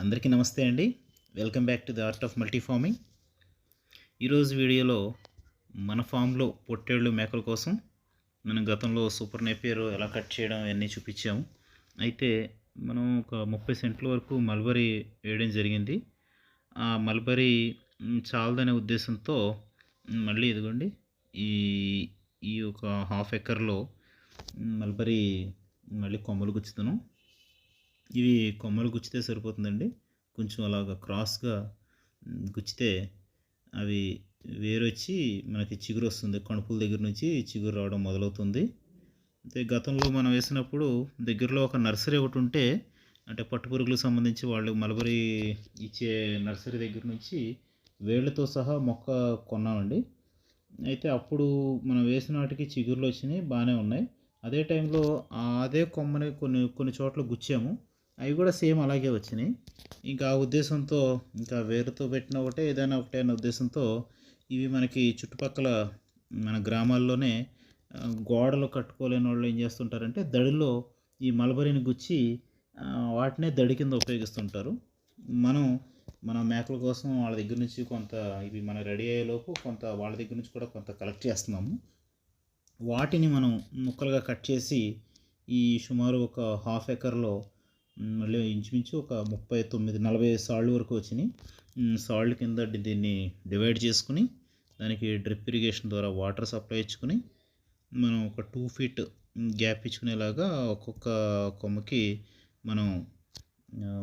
అందరికీ నమస్తే అండి. Welcome back to the art of multi farming ఈరోజు వీడియోలో మన ఫామ్లో పొట్టేళ్ళు మేకల కోసం మనం గతంలో సూపర్ నేపియర్ ఎలా కట్ చేయడం అవన్నీ చూపించాము. అయితే మనం ఒక ముప్పై సెంట్ల వరకు మల్బరీ వేయడం జరిగింది. ఆ మల్బరీ చాలదనే ఉద్దేశంతో మళ్ళీ ఇదిగోండి ఈ ఈ ఒక హాఫ్ ఎకర్లో మల్బరీ మళ్ళీ కొమ్మలు గుచ్చుతాను ఇవి కొమ్మలు గుచ్చితే సరిపోతుందండి. కొంచెం అలాగ క్రాస్గా గుచ్చితే అవి వేరొచ్చి మనకి చిగురు వస్తుంది. కణుపుల దగ్గర నుంచి చిగురు రావడం మొదలవుతుంది. అయితే గతంలో మనం వేసినప్పుడు దగ్గరలో ఒక నర్సరీ ఒకటి ఉంటే అంటే పట్టుపురుగులకు సంబంధించి వాళ్ళు మలబరీ ఇచ్చే నర్సరీ దగ్గర నుంచి వేళ్ళతో సహా మొక్క కొన్నామండి. అయితే అప్పుడు మనం వేసిన వాటికి చిగురులు వచ్చినాయి బాగానే ఉన్నాయి. అదే టైంలో అదే కొమ్మని కొన్ని కొన్ని చోట్ల గుచ్చాము. అవి కూడా సేమ్ అలాగే వచ్చినాయి. ఇంకా ఆ ఉద్దేశంతో ఇంకా వేరుతో పెట్టిన ఒకటే ఏదైనా ఒకటే అనే ఉద్దేశంతో ఇవి మనకి చుట్టుపక్కల మన గ్రామాల్లోనే గోడలు కట్టుకోలేని వాళ్ళు ఏం చేస్తుంటారంటే దడిలో ఈ మలబరిని గుచ్చి వాటినే దడి కింద ఉపయోగిస్తుంటారు. మనం మన మేకల కోసం వాళ్ళ దగ్గర నుంచి కొంత ఇవి మన రెడీ అయ్యేలోపు కొంత వాళ్ళ దగ్గర నుంచి కూడా కొంత కలెక్ట్ చేస్తున్నాము. వాటిని మనం ముక్కలుగా కట్ చేసి ఈ సుమారు ఒక హాఫ్ ఎకర్లో మళ్ళీ ఇంచుమించు ఒక ముప్పై తొమ్మిది నలభై సాళ్ళు వరకు వచ్చినాయి. సాళ్ళు కింద దీన్ని డివైడ్ చేసుకుని దానికి డ్రిప్ ఇరిగేషన్ ద్వారా వాటర్ సప్లై ఇచ్చుకుని మనం ఒక టూ ఫీట్ గ్యాప్ ఇచ్చుకునేలాగా ఒక్కొక్క కొమ్మకి మనం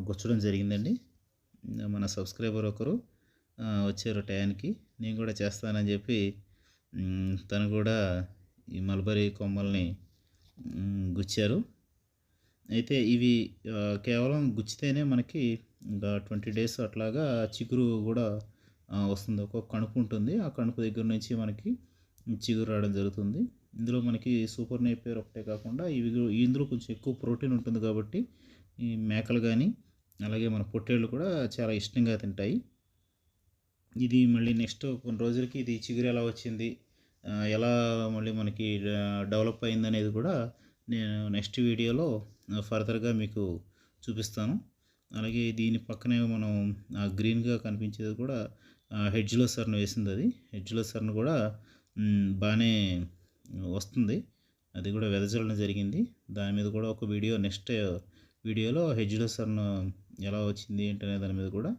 గుచ్చడం జరిగిందండి. మన సబ్స్క్రైబర్ ఒకరు వచ్చారు టయానికి. నేను కూడా చేస్తానని చెప్పి తను కూడా ఈ మల్బరీ కొమ్మల్ని గుచ్చారు. అయితే ఇవి కేవలం గుచ్చితేనే మనకి ఇంకా ట్వంటీ డేస్ అట్లాగా చిగురు కూడా వస్తుంది. ఒక కణుపు ఉంటుంది. ఆ కణుపు దగ్గర నుంచి మనకి చిగురు రావడం జరుగుతుంది. ఇందులో మనకి సూపర్ నేపేర్ ఒకటే కాకుండా ఇవి ఇందులో కొంచెం ఎక్కువ ప్రోటీన్ ఉంటుంది కాబట్టి ఈ మేకలు కానీ అలాగే మన పొట్టేళ్ళు కూడా చాలా ఇష్టంగా తింటాయి. ఇది మళ్ళీ నెక్స్ట్ కొన్ని రోజులకి ఇది చిగురు ఎలా వచ్చింది ఎలా మళ్ళీ మనకి డెవలప్ అయింది అనేది కూడా నేను నెక్స్ట్ వీడియోలో ఫర్దర్గా మీకు చూపిస్తాను. అలాగే దీని పక్కనే మనం ఆ గ్రీన్గా కనిపించేది కూడా హెడ్జ్లో సర్న్ వేసింది అది. హెడ్జ్లో సర్న్ కూడా బాగానే వస్తుంది. అది కూడా వెదజల్లడం జరిగింది. దాని మీద కూడా ఒక వీడియో నెక్స్ట్ వీడియోలో హెడ్జ్లో సర్న్ ఎలా వచ్చింది ఏంటనే దాని మీద కూడా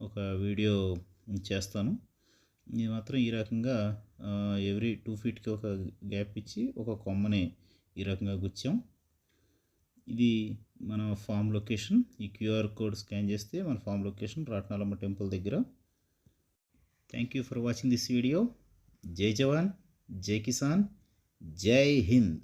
ఒక వీడియో చేస్తాను. ఇది మాత్రం ఈ రకంగా ఎవ్రీ టూ ఫీట్కి ఒక గ్యాప్ ఇచ్చి ఒక కొమ్మని ఈ రకంగా గుచ్చాం. ఇది మన ఫామ్ లొకేషన్. ఈ క్యూఆర్ కోడ్ స్కాన్ చేస్తే మన ఫామ్ లొకేషన్ రాట్నాలమ్మ టెంపుల్ దగ్గర. Thank you for watching this video జై జవాన్ జై కిసాన్ జై హింద్.